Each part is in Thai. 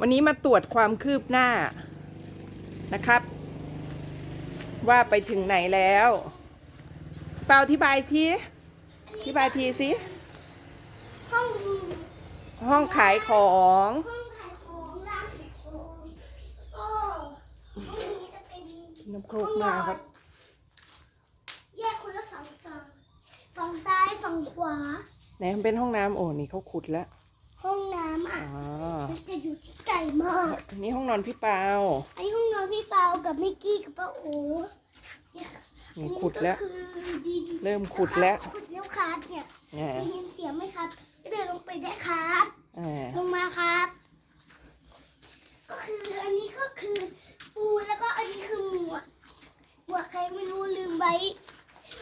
วันนี้มาตรวจความคืบหน้านะครับ ว่าไปถึงไหนแล้ว เปล่าอธิบายทีอธิบายทีสิห้องห้องขายของห้องขายของร้านขายของก็ห้องนี้จะเป็นน้ำโครกมาครับ แยกคนละสองฝั่งฝั่งซ้ายฝั่งขวาไหนมันเป็นห้องน้ำโอ้นี่เขาขุดแล้วห้องน้ำอ๋อะอมันจะอยู่ที่ไกลมาก อันนี้ห้องนอนพี่เปาอันนี้ห้องนอนพี่เปากับมิกกี้กับป้าโอเนี่ยค่ะนี่ขุดแล้ว อันนี้ก็คือดินเริ่มขุดแล้วขุดแล้วครับเนี่ยอ่าได้ยินเสียงไหมครับเดินลงไปได้ครับ อ่าลงมาครับ ก็คืออันนี้ก็คือปูแล้วก็อันนี้คือหมวกหมวกใครไม่รู้ลืมไว้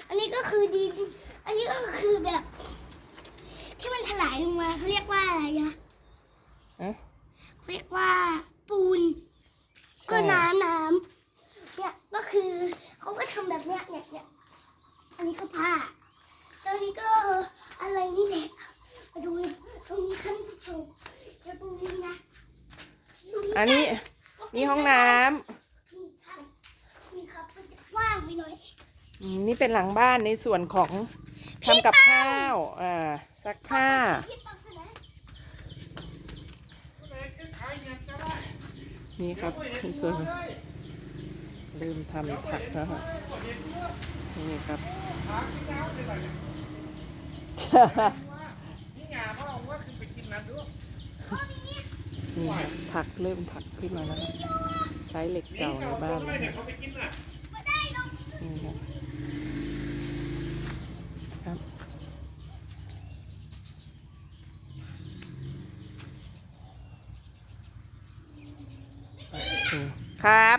อันนี้ก็คือดิน อันนี้ก็คือแบบ ที่มันถลายลงมาเขาเรียกว่าอะไรอะ อะ เขาเรียก ว่าปูน ก็ใช่น้ำน้ำเนี่ยก็คือเขาก็ทำแบบเนี้ยเนี่ยเนี่ยอันนี้ก็ผ้าแล้วอันนี้ก็อะไรนี่แหละมาดูตรงนี้ท่านผู้ชมแล้วตรงนี้นะตรงอันนี้ก็เป็นี่ห้องน้ำนี่ครับนี่ครับมันจะกว้างไปหน่อยอืมนี่เป็นหลังบ้านในส่วนของทำกับข้าวอ่าซักผ้า พี่ปังใช่ไหม นี่ครับในส่วนเริ่มทำถักแล้วครับนี่ครับนี่งาพ่อผมว่าคือไปกินนั้นด้วยนี่ครับผักเริ่มถักขึ้นมาแล้ว ใช้เหล็กเก่าในบ้านเลยเนี่ยเขาไปกินน่ะครับครับโอเคครับ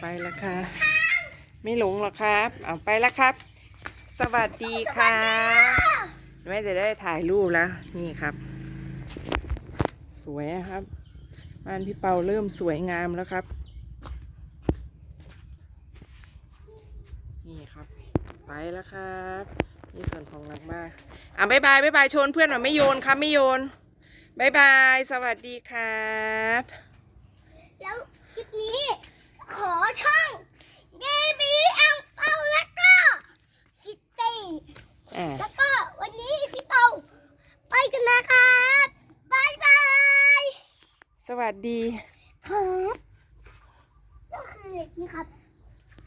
ไปแล้วค่ะ ไม่หลงหรอกครับ เอาไปแล้วครับ สวัสดีครับแม่จะได้ถ่ายรูปแล้ว นี่ครับ สวยนะครับ บ้านพี่เปาเริ่มสวยงามแล้วครับ นี่ครับ ไปแล้วครับนี่ส่วนของหลังบ้านอะบายบายบายบายชวนเพื่อนหน่อยไม่โยนครับไม่โยนบายบาย สวัสดีครับแล้ว คลิปนี้ ขอช่องเดบีอังเปาแล้วก็คิตตี้แล้วก็วันนี้พี่เปาไปกันนะครับบายบาย สวัสดี ครับก็คือนี่ครับ